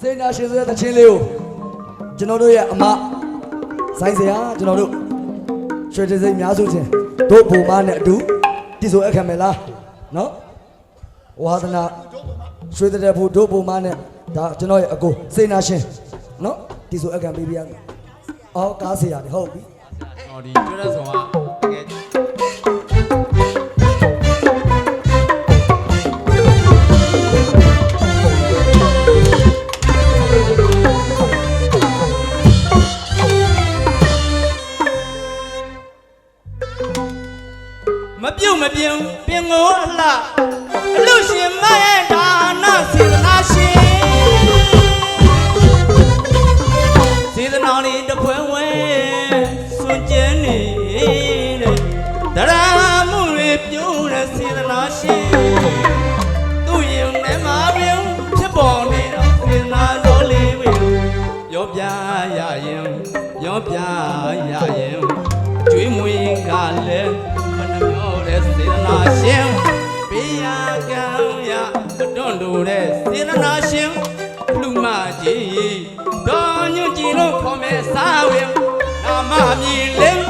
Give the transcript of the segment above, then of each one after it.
စေနာရှင်စတဲ့တခြင်းလေးကိုကျွန်တော်တို့ရဲ့အမဆိုင်စရာကျွန်တော်တို့ရွှေတစိမ့်များစုခြင်းတို့ဘုံမနဲ့အတူတည်ဆိုအပ်ခံမယ်လားနော်ဝါသနာရွှေတဲ့ဖို့တို့ဘုံမနဲ့ဒါကျွန်တော်ရဲ့အကိုစေနာရှင်နော်တည်ဆိုအပ်ခံပေးပြရမယ်အော်ကားစရာတွေဟုတ်ပြီအော်ဒီကျွတ်တဲ့ဆောင်က ပြုတ်မပြင်းပင်ကိုအလှအလူရှင်မရဲ့ဒါနစေတနာရှင်စေတနာလေးတစ်ဖွဲဝဲစွန့်ကြဲနေတဲ့တရားမှုတွေပြုံးတဲ့စေတနာရှင်သူ့ရင်ထဲမှာပြုံးဖြစ်ပေါ်နေတော့စေတနာတော်လေးပဲရောပြရရင်ရောပြရရင်ကျွေးမွေးကလည်း န့်တူတဲ့စေတနာရှင်လူမကြီးတော်ညွန့်ကြည်လို့ခေါ်မဲ့စာဝင်နာမမြည်လင်း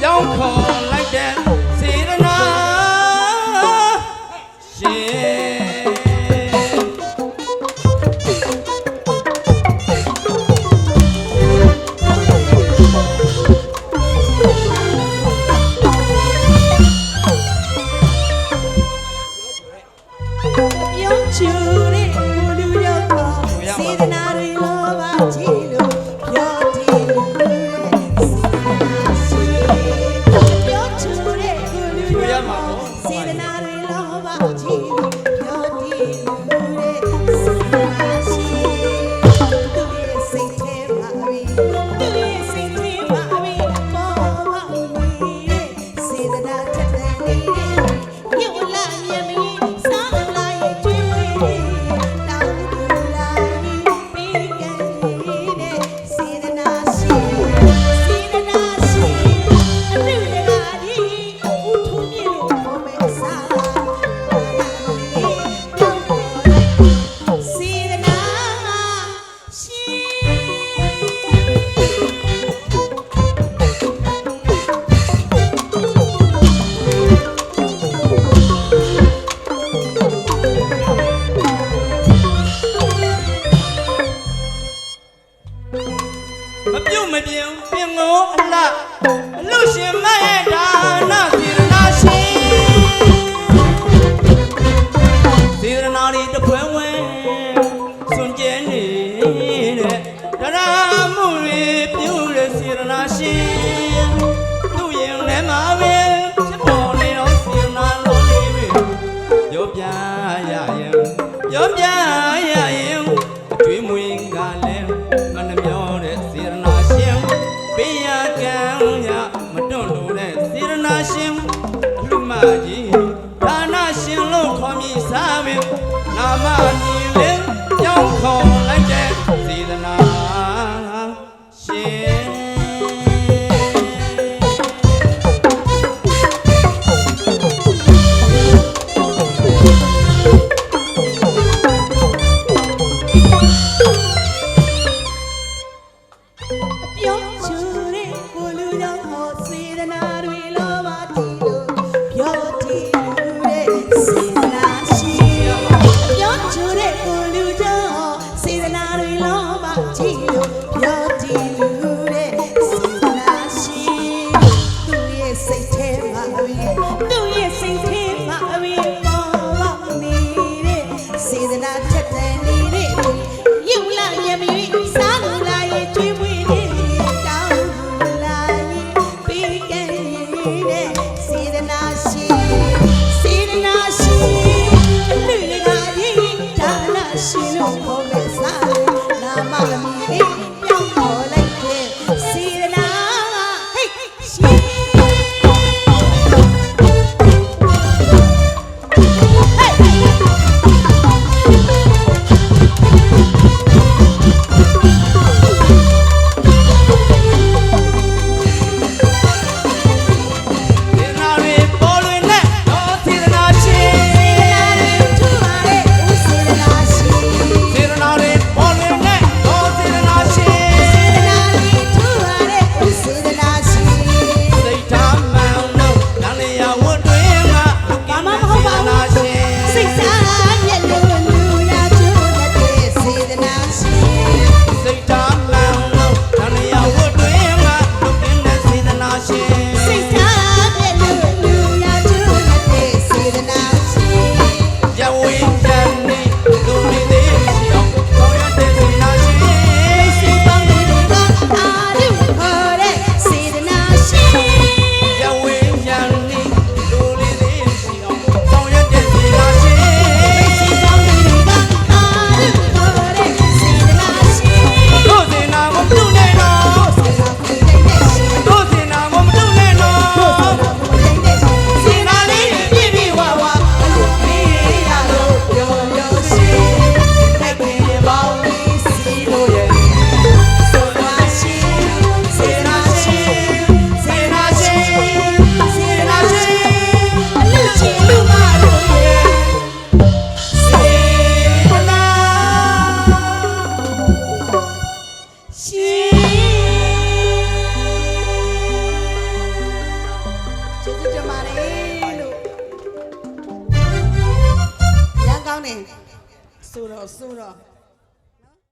ပြောင်းခေါ်လိုက် လူရှင်မရဲ့ဒါနစေရနာရှင်စေရနာလေးတစ်ဖွဲဝဲစွန့်ကြဲနေတဲ့တရားမှုတွေပြုတဲ့စေရနာရှင်သူ့ရင်ထဲမှာပဲ နာမမြည်လင်းကြောင်းခေါ် နာ